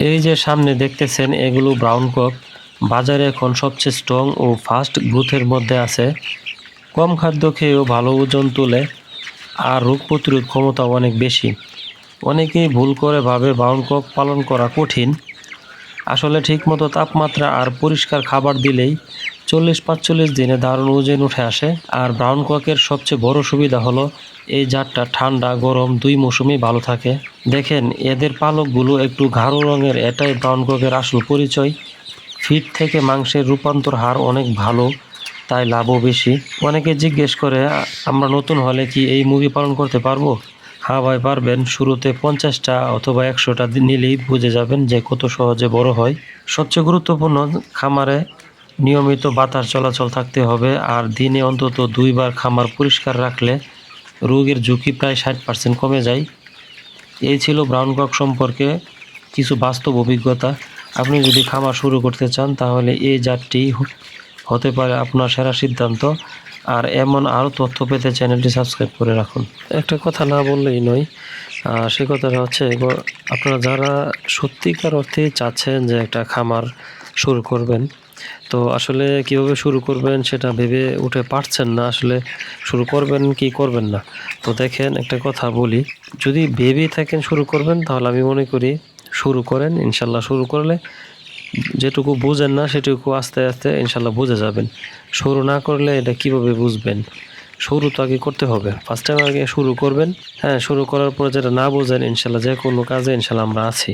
এই যে সামনে দেখতেছেন, এগুলো ব্রাউন কক বাজারে এখন সবচেয়ে স্ট্রং ও ফাস্ট গ্রোথের মধ্যে আছে। কম খাদ্য খেয়েও ভালো ওজন তুলে আর রোগ প্রতিরোধ ক্ষমতা অনেক বেশি। অনেকেই ভুল করে ভাবে ব্রাউন কক পালন করা কঠিন। আসলে ঠিকমতো তাপমাত্রা আর পরিষ্কার খাবার দিলেই চল্লিশ পাঁচচল্লিশ দিনে দারুণ ওজন উঠে আসে। আর ব্রাউন ককের সবচেয়ে বড় সুবিধা হলো, এই জাতটা ঠান্ডা, গরম দুই মৌসুমেই ভালো থাকে। দেখেন, এদের পালকগুলো একটু গাঢ় রঙের, এটাই ব্রাউন ককের আসল পরিচয়। ফিট থেকে মাংসের রূপান্তর হার অনেক ভালো, তাই লাভও বেশি। অনেকে জিজ্ঞেস করে, আমরা নতুন হলে কি এই মুরগি পালন করতে পারব? হ্যাঁ ভাই, পারবেন। শুরুতে পঞ্চাশটা অথবা একশোটা নিলেই বুঝে যাবেন যে কত সহজে বড় হয়। সবচেয়ে গুরুত্বপূর্ণ খামারে নিয়মিত বাতাস চলাচল থাকতে হবে আর দিনে অন্তত দুইবার খামার পরিষ্কার রাখলে রোগের ঝুঁকি প্রায় ষাট পার্সেন্ট কমে যায়। এই ছিল ব্রাউন কক সম্পর্কে কিছু বাস্তব অভিজ্ঞতা। আপনি যদি খামার শুরু করতে চান, তাহলে এই জাতটি হতে পারে আপনার সেরা সিদ্ধান্ত। আর এমন আরও তথ্য পেতে চ্যানেলটি সাবস্ক্রাইব করে রাখুন। একটা কথা না বললেই নয় সে কথাটা হচ্ছে আপনারা যারা সত্যিকার অর্থে চাচ্ছেন যে একটা খামার শুরু করবেন তো আসলে কীভাবে শুরু করবেন সেটা ভেবে উঠে পারছেন না, আসলে শুরু করবেন কি করবেন না। তো দেখেন একটা কথা বলি, যদি ভেবে থাকেন শুরু করবেন, তাহলে আমি মনে করি শুরু করেন, ইনশাল্লাহ শুরু করলে যেটুকু বুঝেন না সেটুকু আস্তে আস্তে ইনশাল্লাহ বুঝে যাবেন। শুরু না করলে এটা কীভাবে বুঝবেন? শুরু তো আগে করতে হবে। ফার্স্ট টাইম আগে শুরু করবেন হ্যাঁ শুরু করার পরে যেটা না বোঝেন, ইনশাল্লাহ যে কোনো কাজে ইনশাল্লাহ আমরা আছি।